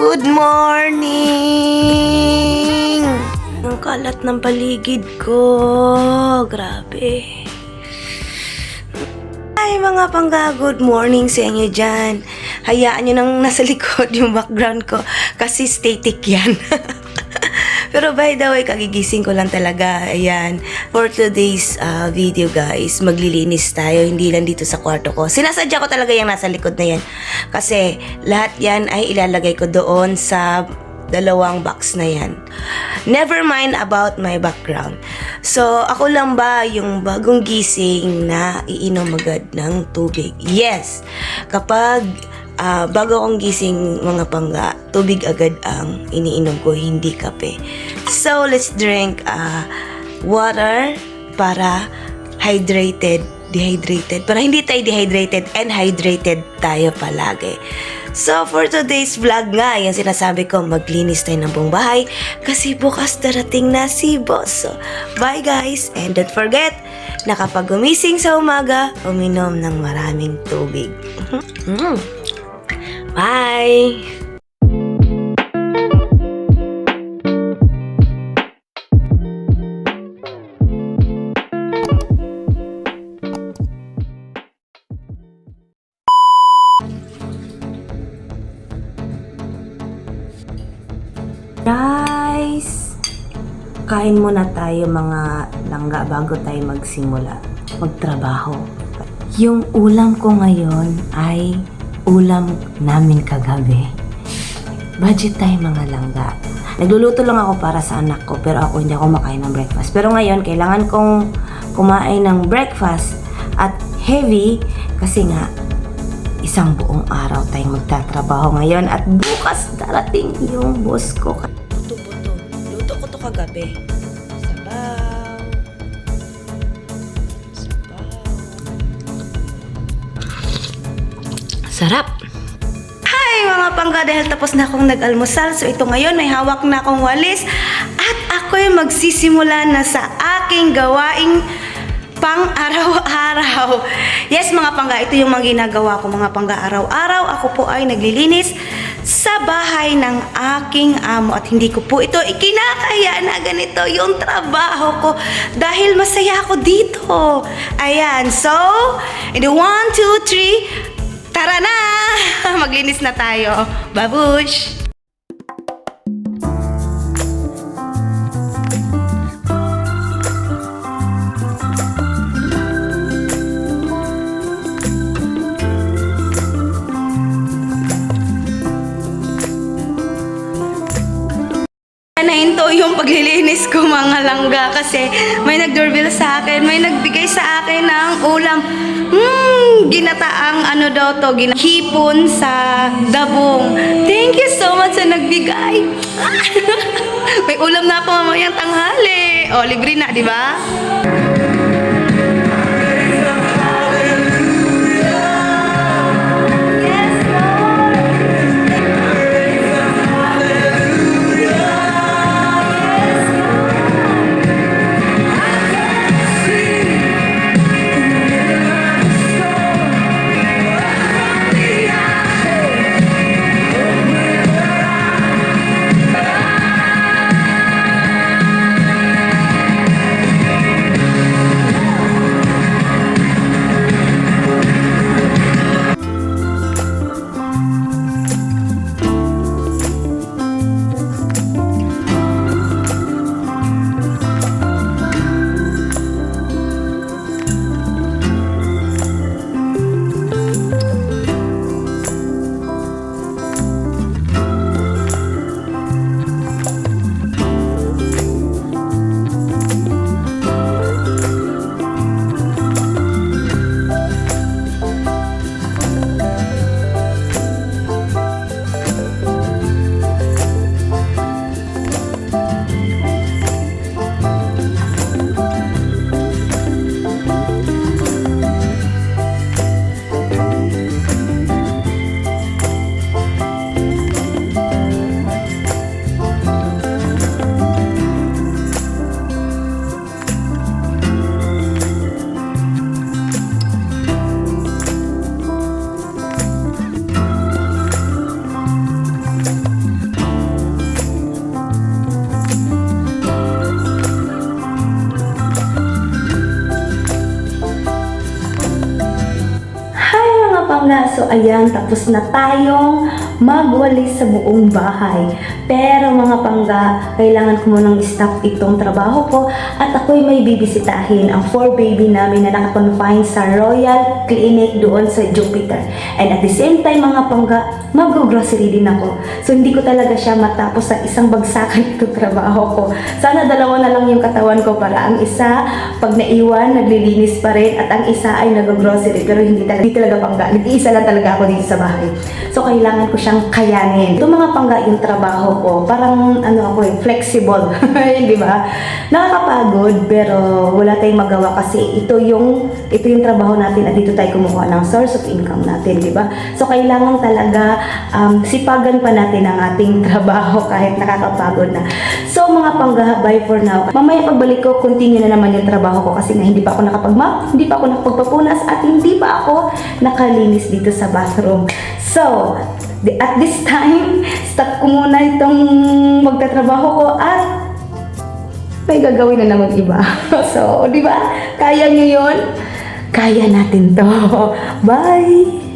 Good morning! Ang kalat ng paligid ko. Grabe. Ay, mga pangga, good morning sa inyo dyan. Hayaan nyo nang nasa likod yung background ko kasi static yan. Pero by the way, kagigising ko lang talaga. Ayan. For today's uh, video guys, maglilinis tayo. Hindi lang dito sa kwarto ko. Sinasadya ko talaga yung nasa likod na yan. Kasi lahat yan ay ilalagay ko doon sa dalawang box na yan. Never mind about my background. So, ako lang ba yung bagong gising na iinom agad ng tubig? Yes! Kapag ah, bago akong gising mga pangga, tubig agad ang iniinom ko, hindi kape. So, let's drink ah, water para hydrated, dehydrated. Para hindi tayo dehydrated and hydrated tayo palagi. So, for today's vlog nga, yung sinasabi ko, maglinis tayo ng buong bahay kasi bukas darating na si boss. So, bye guys! And don't forget, na sa umaga, uminom ng maraming tubig. Mm. Bye! Guys, kain muna tayo mga langga bago tayo magsimula magtrabaho. Yung ulam ko ngayon ay ulam namin kagabi. Budget tayo mga langga. Nagluluto lang ako para sa anak ko pero ako hindi ako makain ng breakfast. Pero ngayon, kailangan kong kumain ng breakfast at heavy kasi nga isang buong araw tayong magtatrabaho ngayon at bukas darating yung boss ko. Buto-buto. Luto ko to kagabi. Sarap! Hi mga pangga dahil tapos na akong nag-almusal. So ito ngayon may hawak na akong walis at ako'y magsisimula na sa aking gawaing pang araw-araw. Yes mga pangga, ito yung mga ginagawa ko mga pangga araw-araw. Ako po ay naglilinis sa bahay ng aking amo at hindi ko po ito ikinakaya na ganito yung trabaho ko dahil masaya ako dito. Ayan, so, in the one, two, three, tara na! Maglinis na tayo. Babush! Nahinto yung paglilinis ko mga langga kasi may nag-doorbell sa akin, may nagbigay sa akin ng ulam. Hmm, ginataang ano daw to, ginahipon sa dabong. Thank you so much sa nagbigay. may ulam na ako mamayang tanghali. O, libre na, di ba? So ayan, tapos na tayong magwalis sa buong bahay. Pero mga pangga, kailangan ko munang stop itong trabaho ko at ako'y may bibisitahin ang four baby namin na nakakonfine sa Royal Clinic doon sa Jupiter. And at the same time mga pangga, mag-grocery din ako. So hindi ko talaga siya matapos sa isang bagsakan itong trabaho ko. Sana dalawa na lang yung katawan ko para ang isa pag naiwan, naglilinis pa rin at ang isa ay nag-grocery pero hindi talaga, hindi talaga pangga. Nag-iisa lang talaga ako dito sa bahay. So kailangan ko siyang kayanin. Ito mga pangga yung trabaho ko, parang ano ako eh, flexible. di ba? Nakakapagod pero wala tayong magawa kasi ito yung ito yung trabaho natin at dito tayo kumukuha ng source of income natin, di ba? So kailangan talaga um, sipagan pa natin ang ating trabaho kahit nakakapagod na. So mga pangga, bye for now. Mamaya pagbalik ko, continue na naman yung trabaho ko kasi nga hindi pa ako nakapagmap, hindi pa ako nakapagpapunas at hindi pa ako nakalinis dito sa bathroom. So, at this time, stop ko muna itong magtatrabaho ko at may gagawin na naman iba. so, di ba? Kaya nyo yun? Kaya natin to. Bye!